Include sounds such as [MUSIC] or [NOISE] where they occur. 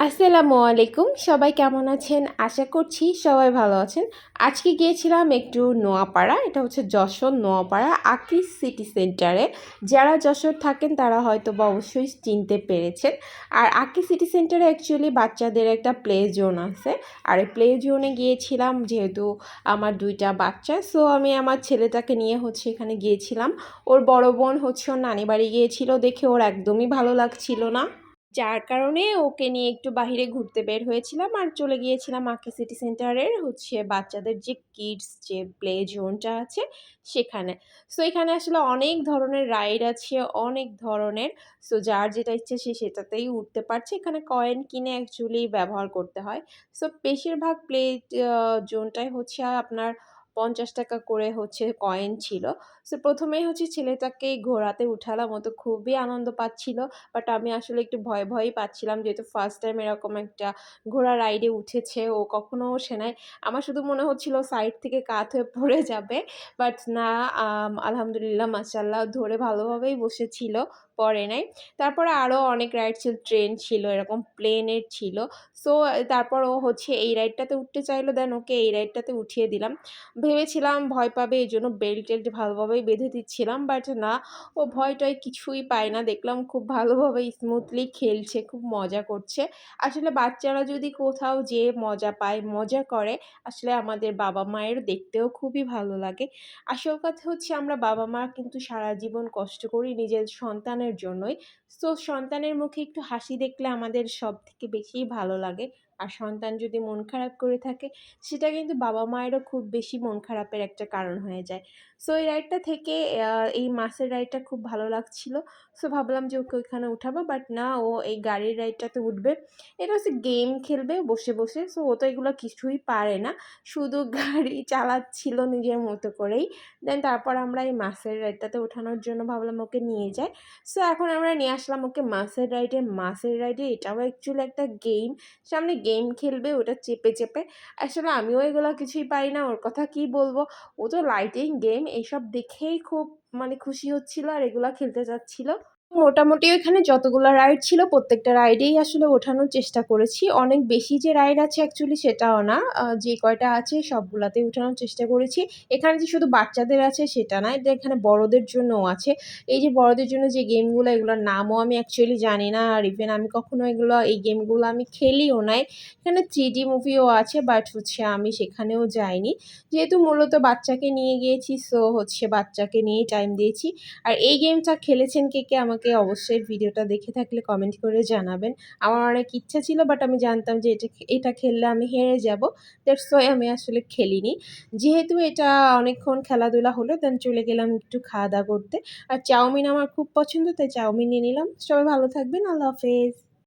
আসসালামু আলাইকুম। সবাই কেমন আছেন? আশা করছি সবাই ভালো আছেন। আজকে গিয়েছিলাম একটু নোয়াপাড়া, এটা হচ্ছে যশোর নোয়াপাড়া আকিস সিটি সেন্টারে। যারা যশোর থাকেন, তারা হয়তো বা অবশ্যই চিনতে পেরেছেন। আর আকিস সিটি সেন্টারে অ্যাকচুয়ালি বাচ্চাদের একটা প্লে জোন আছে। আর এই প্লে জোনে গিয়েছিলাম যেহেতু আমার দুইটা বাচ্চা সো আমি আমার ছেলেটাকে নিয়ে হচ্ছে এখানে গিয়েছিলাম। ওর বড় বোন হচ্ছে ওর নানি বাড়ি গিয়েছিল, দেখে ওর একদমই ভালো লাগছিল না। যার কারণে ওকে নিয়ে একটু বাহিরে ঘুরতে বের হয়েছিলাম আর চলে গিয়েছিলাম আঁকি সিটি সেন্টারের হচ্ছে বাচ্চাদের যে কিডস যে প্লে জোনটা আছে সেখানে। সো এখানে আসলে অনেক ধরনের রাইড আছে, অনেক ধরনের। সো যার যেটা ইচ্ছে সে সেটাতেই উঠতে পারছে। এখানে কয়েন কিনে অ্যাকচুয়ালি ব্যবহার করতে হয়। সো বেশিরভাগ প্লে জোনটাই হচ্ছে আপনার পঞ্চাশ টাকা করে হচ্ছে কয়েন ছিল। সো প্রথমেই হচ্ছে ছেলেটাকে ঘোরাতে উঠালাম। ও তো খুবই আনন্দ পাচ্ছিল বাট আমি আসলে একটু ভয় ভয়ই পাচ্ছিলাম যেহেতু ফার্স্ট টাইম এরকম একটা ঘোড়া রাইডে উঠেছে। ও কখনো ওঠে নাই আমার শুধু মনে হচ্ছিল সাইড থেকে কাত হয়ে পড়ে যাবে বাট না আলহামদুলিল্লাহ মাসাল্লাহ ধরে ভালোভাবেই বসেছিল। পরে নাই। তারপরে আরও অনেক রাইড ছিল ট্রেন ছিল, এরকম প্লেনের ছিল। সো তারপর ও হচ্ছে এই রাইডটাতে উঠতে চাইলো দেন ওকে এই রাইডটাতে উঠিয়ে দিলাম। ভেবেছিলাম ভয় পাবে, এই জন্য বেল্ট টেল্ট ভালোভাবেই বেঁধে দিচ্ছিলাম বাট না, ও ভয় টয় কিছুই পায় না। দেখলাম খুব ভালোভাবে স্মুথলি খেলছে, খুব মজা করছে। আসলে বাচ্চারা যদি কোথাও যেয়ে মজা পায়, মজা করে, আসলে আমাদের বাবা মায়ের দেখতেও খুবই ভালো লাগে। আসল কথা হচ্ছে আমরা বাবা মা কিন্তু সারা জীবন কষ্ট করি নিজের সন্তানের জন্যই। সো সন্তানের মুখে একটু হাসি দেখলে আমাদের সব থেকে বেশি ভালো লাগে। আর সন্তান যদি মন খারাপ করে থাকে, সেটা কিন্তু বাবা মায়েরও খুব বেশি মন খারাপের একটা কারণ হয়ে যায়। সো এই রাইডটা থেকে এই মাসের রাইডটা খুব ভালো লাগছিল। সো ভাবলাম যে ওকে ওইখানে উঠাবো বাট না, ও এই গাড়ির রাইডটাতে উঠবে। এটা হচ্ছে গেম খেলবে, বসে বসে। সো ও তো এগুলো কিছুই পারে না। শুধু [LAUGHS] গাড়ি চালাচ্ছিল নিজের মতো করেই। দেন তারপর আমরা এই মাসের রাইডটাতে ওঠানোর জন্য ভাবলাম ওকে নিয়ে যাই। সো এখন আমরা নিয়ে আসলাম ওকে মাসের রাইডে মাসের রাইডে এটাও অ্যাকচুয়ালি একটা গেম সামনে গেম খেলবে, ওটা চেপে চেপে। আসলে আমিও এগুলো কিছুই পাই না, ওর কথা কি বলব? ও তো লাইটিং গেম এইসব দেখেই খুব মানে খুশি হচ্ছিল আর এগুলো খেলতে চাচ্ছিল। মোটামুটি ওইখানে যতগুলো রাইড ছিল প্রত্যেকটা রাইডেই আসলে ওঠানোর চেষ্টা করেছি। অনেক বেশি যে রাইড আছে অ্যাকচুয়ালি সেটাও না। যে কয়টা আছে সবগুলাতেই ওঠানোর চেষ্টা করেছি। এখানে যে শুধু বাচ্চাদের আছে সেটা না এটা এখানে বড়দের জন্যও আছে। এই যে বড়দের জন্য যে গেমগুলো এগুলোর নামও আমি অ্যাকচুয়ালি জানি না। আর ইভেন আমি কখনো এগুলো, এই গেমগুলো আমি খেলিও নাই। এখানে থ্রি ডি মুভিও আছে বাট হচ্ছে আমি সেখানেও যাইনি। যেহেতু মূলত বাচ্চাকে নিয়ে গিয়েছি সো হচ্ছে বাচ্চাকে নিয়েই টাইম দিয়েছি। আর এই গেমটা খেলেছেন কে কে আমাকে আমাকে অবশ্যই ভিডিওটা দেখে থাকলে কমেন্ট করে জানাবেন। আমার অনেক ইচ্ছা ছিল বাট আমি জানতাম যে এটা এটা খেললে আমি হেরে যাব। দ্যাটস ওয়াই আমি আসলে খেলিনি। যেহেতু এটা অনেকক্ষণ খেলাধুলা হলো দেন চলে গেলাম একটু খাওয়া দাওয়া করতে। আর চাউমিন আমার খুব পছন্দ, তাই চাউমিন নিয়ে নিলাম। সবাই ভালো থাকবেন, আল্লাহ হাফেজ।